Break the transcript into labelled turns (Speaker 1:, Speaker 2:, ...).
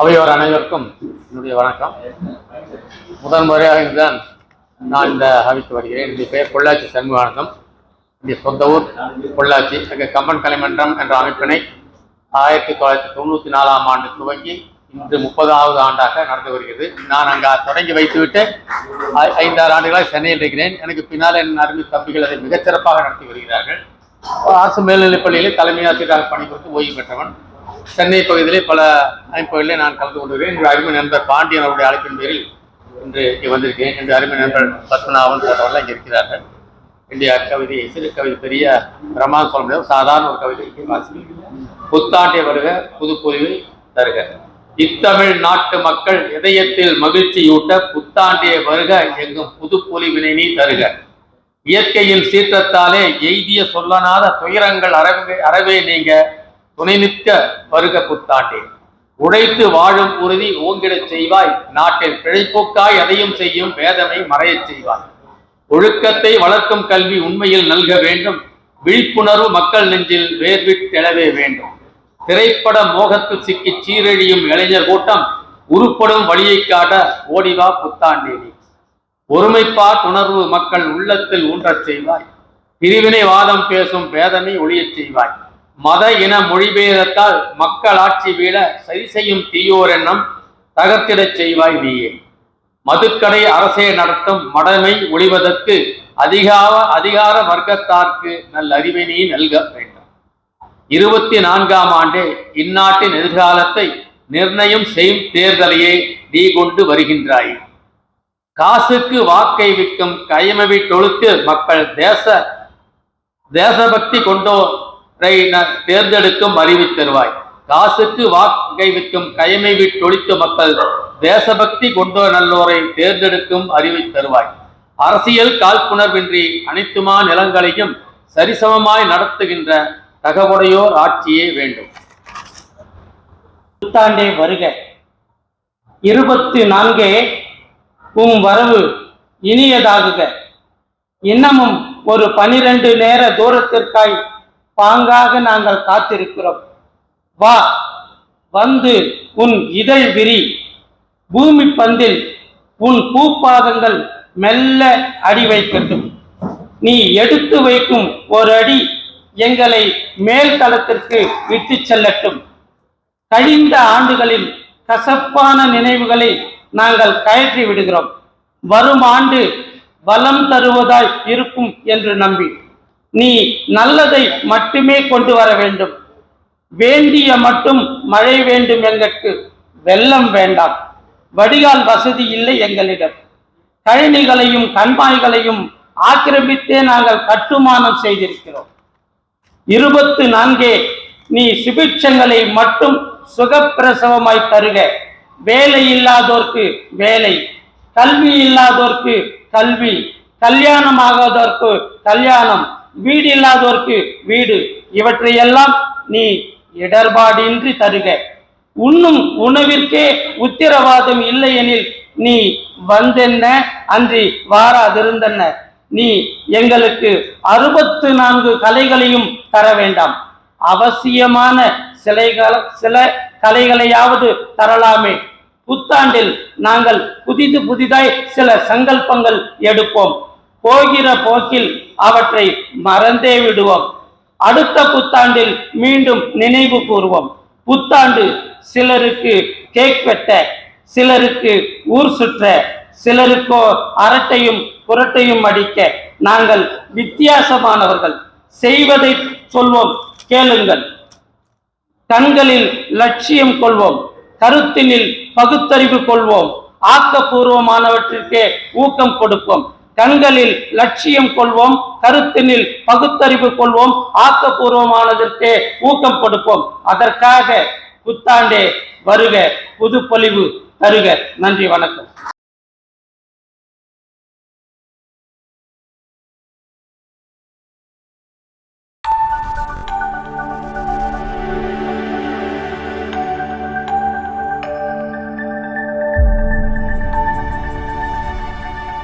Speaker 1: அவையோர் அனைவருக்கும் என்னுடைய வணக்கம். முதன் முறையாக இதுதான் நான் இந்த அவைக்கு வருகிறேன். என்னுடைய பெயர் பொள்ளாச்சி சண்முகானந்தம். என்னுடைய சொந்த ஊர் பொள்ளாச்சி. அங்கே கம்பன் கலைமன்றம் என்ற அமைப்பினை ஆயிரத்தி தொள்ளாயிரத்தி தொண்ணூற்றி நாலாம் ஆண்டு துவங்கி இன்று முப்பதாவது ஆண்டாக நடந்து வருகிறது. நான் அங்கே தொடங்கி வைத்துவிட்டு ஐ- ஐந்தாறு ஆண்டுகளாக சென்னையில் இருக்கிறேன். எனக்கு பின்னால் என் அருமை தம்பிகள் அதை மிகச்சிறப்பாக நடத்தி வருகிறார்கள். அரசு மேல்நிலைப் பள்ளியில் தலைமை ஆசிரியராக பணிபுரிந்து ஓய்வு பெற்றவன். சென்னை பகுதியிலே பல அமைப்புகளிலே நான் கலந்து கொண்டிருக்கிறேன். என்னுடைய அருமை நண்பர் பாண்டியன் அவருடைய அழைப்பின் பேரில் இன்று இங்கே வந்திருக்கிறேன். என்னுடைய அருமை நண்பர் பத்மநாபன் போன்றவர்கள் இங்கே இருக்கிறார்கள். என்னுடைய கவிதை சிறு கவிதை பெரிய பிரமாதம் சொல்ல முடியாது. சாதாரண ஒரு கவிதை இங்கே வாசிக்கிறேன் புத்தாண்டை வருக புதுப்பொலிவை தருக. இத்தமிழ் நாட்டு மக்கள் இதயத்தில் மகிழ்ச்சியூட்ட புத்தாண்டிய வருக எங்கும் புதுப்பொலிவினை நீ தருக. இயற்கையின் சீற்றத்தாலே எய்திய சொல்லனாத துயரங்கள் அறவே அறவே நீங்க. துணை நிற்க வருக புத்தாண்டே. உழைத்து வாழும் உறுதி ஓங்கிடச் செய்வாய். நாட்டில் பிழைப்போக்காய் அதையும் செய்யும் வேதனை மறையச் செய்வாய். ஒழுக்கத்தை வளர்க்கும் கல்வி உண்மையில் நல்க வேண்டும். விழிப்புணர்வு மக்கள் நெஞ்சில் வேர்விட்டெழவே வேண்டும். திரைப்பட மோகத்தில் சிக்கி சீரழியும் இளைஞர் கூட்டம் உருப்படும் வழியை காட்ட ஓடிவா புத்தாண்டேரி ஒருமைப்பா உணர்வு மக்கள் உள்ளத்தில் ஊன்றச் செய்வாய். பிரிவினை வாதம் பேசும் வேதனை ஒழியச் செய்வாய். மத இன மொழிபேதத்தால் மக்கள் ஆட்சி வீழ சரி செய்யும் தீயோர் எண்ணம் தகர்த்திடச் செய்வாய் நீயே. மதுக்கடை அரசே நடத்தும் மடமை ஒழிவதற்கு அதிகார அதிகார வர்க்கத்தார்க்கு நல் அறிவை நீ நல்க வேண்டும். இருபத்தி நான்காம் ஆண்டே இந்நாட்டின் எதிர்காலத்தை நிர்ணயம் செய்யும் தேர்தலையே நீ கொண்டு வருகின்றாய். காசுக்கு வாக்கை விற்கும் கையமவி தொழுத்து மக்கள் தேச தேசபக்தி கொண்டோ தேர்ந்தெடுக்கும் அறிவு தருவாய். காசுக்கு வாக்கை விற்கும் கைமை விட்டொழித்து மக்கள் தேசபக்தி கொண்ட நல்லோரை தேர்ந்தெடுக்கும் அறிவை தருவாய். அரசியல் காழ்ப்புணர்வின்றி அனைத்துமா நிலங்களையும் சரிசமமாய் நடத்துகின்ற தகவுடையோர் ஆட்சியே வேண்டும்.
Speaker 2: புத்தாண்டே வருக. இருபத்தி நான்கே உம் வரவு இனியதாகுக. இன்னமும் ஒரு பனிரெண்டு நேர தூரத்திற்காய் பாங்காக நாங்கள் காத்திருக்கிறோம். வா வந்து உன் இதழ் விரி. பூமி பந்தில் உன் பூப்பாதங்கள் மெல்ல அடி வைக்கட்டும். நீ எடுத்து வைக்கும் ஒரு அடி எங்களை மேல் தளத்திற்கு விட்டு செல்லட்டும். கழிந்த ஆண்டுகளில் கசப்பான நினைவுகளை நாங்கள் கயற்றி விடுகிறோம். வரும் ஆண்டு பலம் தருவதாய் இருக்கும் என்று நம்பி. நீ நல்லதை மட்டுமே கொண்டு வர வேண்டும். வேண்டிய மட்டும் மழை வேண்டும் எங்களுக்கு. வெள்ளம் வேண்டாம். வடிகால் வசதி இல்லை எங்களிடம். கழனிகளையும் கண்மாய்களையும் ஆக்கிரமித்தே நாங்கள் கட்டுமானம் செய்திருக்கிறோம். இருபத்து நான்கே நீ சுபிட்சங்களை மட்டும் சுகப்பிரசவமாய் தருக. வேலை இல்லாதோர்க்கு வேலை கல்வி இல்லாதோர்க்கு கல்வி கல்யாணம் ஆகாதோர்க்கு கல்யாணம் வீடு இல்லாதோர்க்கு வீடு. இவற்றையெல்லாம் நீ இடர்பாடின்றி தருக. உண்ணும் உணவிற்கே உத்திரவாதம் இல்லையெனில் நீ வந்தென்ன? அன்றி வாராதிருந்தென்ன? நீ எங்களுக்கு அறுபத்து நான்கு கலைகளையும் தர வேண்டாம். அவசியமான சிலைகள் சில கலைகளையாவது தரலாமே. புத்தாண்டில் நாங்கள் புதிது புதிதாய் சில சங்கல்பங்கள் எடுப்போம். போகிற போக்கில் அவற்றை மறந்தே விடுவோம். அடுத்த புத்தாண்டில் மீண்டும் நினைவு கூறுவோம். புத்தாண்டு சிலருக்கு கேக் வெட்ட சிலருக்கு ஊர் சுற்ற சிலருக்கோ அரட்டையும் புரட்டையும் அடிக்க நாங்கள் வித்தியாசமானவர்கள். செய்வதை சொல்வோம் கேளுங்கள். கண்களில் லட்சியம் கொள்வோம் கருத்தினில் பகுத்தறிவு கொள்வோம். ஆக்கப்பூர்வமானவற்றிற்கே ஊக்கம் கொடுப்போம். கண்களில் லட்சியம் கொள்வோம் கருத்தினில் பகுத்தறிவு கொள்வோம் ஆக்கப்பூர்வமானதற்கே ஊக்கம் கொடுப்போம். அதற்காக புத்தாண்டே வருக புதுப்பொலிவு தருக. நன்றி வணக்கம்.